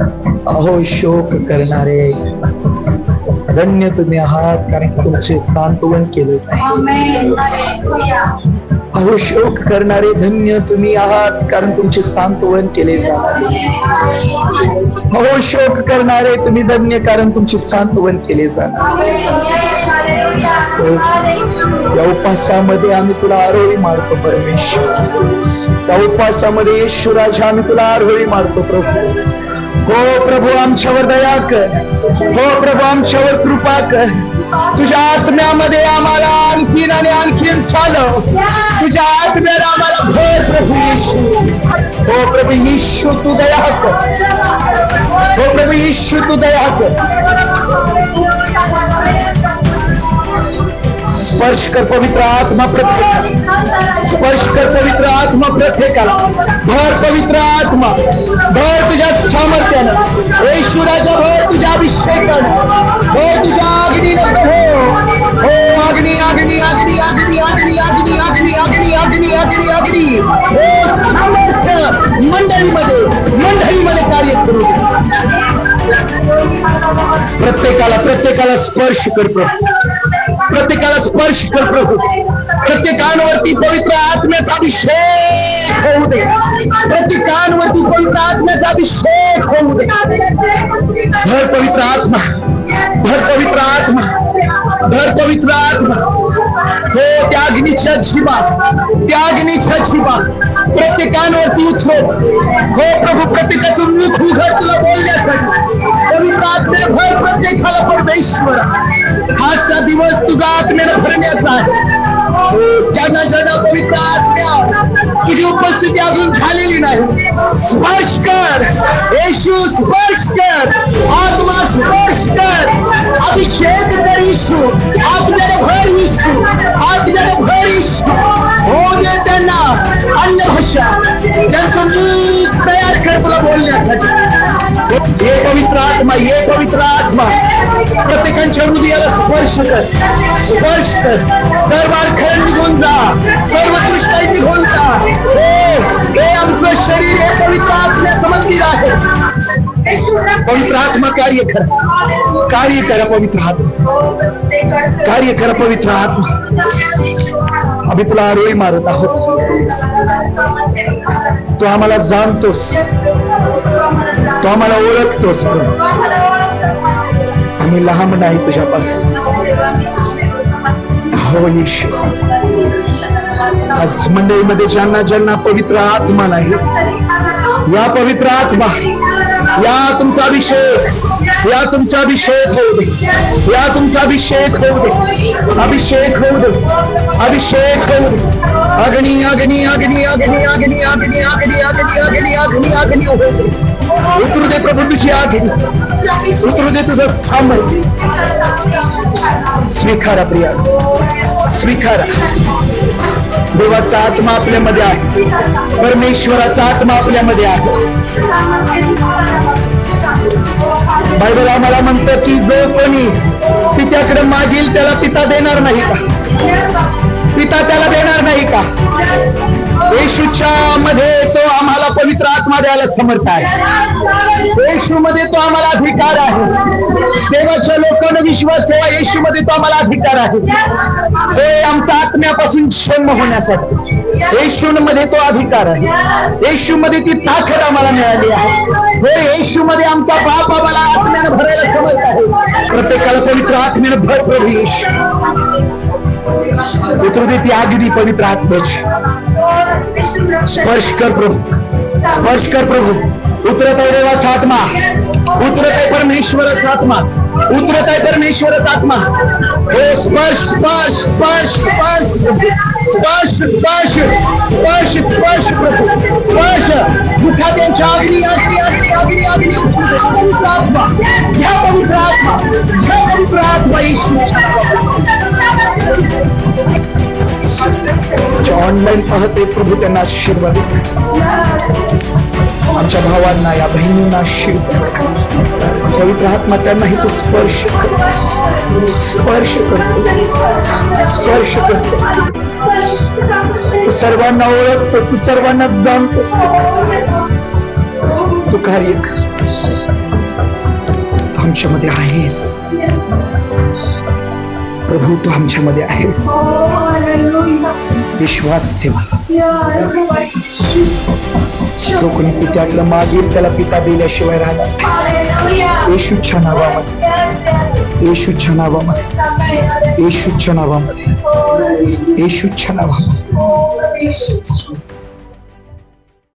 अहो शोक करणारे. धन्य तुम्ही आहात कारण की तुमचे सांत्वन केलं जाईल. अहो शोक करणारे धन्य तुम्ही आहात कारण तुमचे सांत्वन केले जाणार अहो शोक करणारे तुम्ही धन्य कारण तुमचे सांत्वन केले जाणार. या उपासामध्ये आम्ही तुला आरोळी मारतो परमेश्वर. त्या उपासामध्ये येशू राजा आम्ही तुला आरोळी मारतो प्रभू. हो प्रभू आमच्यावर दया कर. हो प्रभू आमच्यावर कृपा कर. तुझ्या आत्म्यामध्ये आम्हाला आणखीन आणि आणखीन चालव. तुझ्या आत्म्याला आम्हाला भर, प्रभू येशू. हो प्रभू येशू, तू दया कर. हो प्रभू येशू, तू दया कर. स्पर्श कर पवित्र आत्मा प्रत्येक स्पर्श कर पवित्र आत्मा प्रत्येकाला. भर पवित्र आत्मा. भर तुझ्या अगदी अगदी हो, मंडळीमध्ये मंडळीमध्ये कार्य करू प्रत्येकाला प्रत्येकाला स्पर्श कर प्रभू. प्रत्येकाला स्पर्श कर प्रभू. प्रत्येकांवरती पवित्र आत्म्याचा अभिषेक होऊ दे. प्रत्येकांवरती पवित्र आत्म्याचा अभिषेक होऊ दे. भर पवित्र आत्मा. भर पवित्र आत्मा. भर पवित्र आत्मा. हो त्या अग्नीच्या झिबा त्या अग्नीच्या झिबा प्रत्येकांवरती उठव हो प्रभू प्रत्येकाचं मुख उघड तुला बोलण्यासाठी. पवित्र आत्म्याला प्रत्येकाला परमेश्वर. आजचा दिवस तुझा आत्म्यानं भरण्याचा आहे. ज्यांना ज्यांना पवित्र आत्म्या तुझी उपस्थिती अजून झालेली नाही. स्पर्श कर. येशू स्पर्श कर. बदलण्यासाठी हे पवित्र आत्मा ये पवित्र आत्मा. प्रत्येकांच्या हृदयाला स्पर्श कर स्पर्श कर. सर्व अडखळ निघून जा सर्व दृष्टाई निघून जा. हो, हे आमचं शरीर हे पवित्र आत्म्याचं मंदिर आहे. पवित्र आत्मा कार्य करा. कार्य करा पवित्र आत्मा. कार्य करा पवित्र आत्मा. आम्ही तुला आरोळी मारत आहोत. तू आम्हाला जाणतोस. तो आम्हाला ओळखतोस आम्ही लहान नाही तुझ्यापासून हो आज मंडळीमध्ये ज्यांना ज्यांना पवित्र आत्मा नाही या पवित्र आत्मा या तुमचा अभिषेक या तुमचा अभिषेक होऊ दे या तुमचा अभिषेक होऊ दे अभिषेक होऊ दे अभिषेक होऊ दे अग्नी अग्नी अग्नी अग्नी अग्नी अग्नी अग्नी अग्नी अग्नी अग्नी अग्नी होऊ दे उतरू दे दे तुझं सामर्थ्य स्वीकारा प्रिया. स्वीकारा. देवाचा आत्मा आपल्यामध्ये आहे. परमेश्वराचा आत्मा आपल्यामध्ये आहे. बायबल आम्हाला म्हणतं की जो कोणी पित्याकडे मागील त्याला पिता देणार नाही का? पिता त्याला देणार नाही का? येशूच्या मध्ये तो आम्हाला पवित्र आत्मा द्यायला समर्थ आहे. येशू मध्ये तो आम्हाला अधिकार आहे. देवाच्या लोकांना विश्वास ठेवा येशू मध्ये तो आम्हाला अधिकार आहे. हे आमचा आत्म्यापासून क्षम होण्यासाठी. येशू मध्ये तो अधिकार आहे. येशूमध्ये ती ताकद आम्हाला मिळाली आहे. हे येशूमध्ये आमचा बाप आम्हाला आत्म्यानं भरायला समजत आहे. प्रत्येकाला पवित्र आत्म्यानं भर प्रभू येशू. उतरू दे ती आगदी पवित्र आत्म्याची स्पर्श कर प्रभू. स्पर्श कर प्रभू. उतरत आहे देवाचा आत्मा. उतरत आहे परमेश्वरच आत्मा. उतरत आहे परमेश्वरच आत्मा. हो स्पर्श स्पर्श स्पर्श स्पर्श. स्पर्श स्पर्श स्पर्श प्रभू स्पर्श. दुखात्यांच्या अग्नी अग्नी अग्नी अग्नी अग्नी पवित्र आत्मा. घ्या पवित्र आत्मा. घ्या पवित्र आत्मा येशू. ऑनलाईन पाहते प्रभू त्यांना आशीर्वाद आमच्या भावांना या बहिणींना दे. पवित्र आत्मा त्यांनाही तो स्पर्श कर स्पर्श करतो. स्पर्श करतो. तू सर्वांना ओळखतो तू सर्वांना जाणतोस. तू कार्य कर. आमच्यामध्ये आहेस. प्रभू तू आमच्यामध्ये आहेस. विश्वास ठेवा. जो कोणी पित्याकडे मागेल त्याला पिता दिल्याशिवाय राहणार येशूच्या नावामध्ये येशूच्या नावामध्ये येशूच्या नावामध्ये येशूच्या नावामध्ये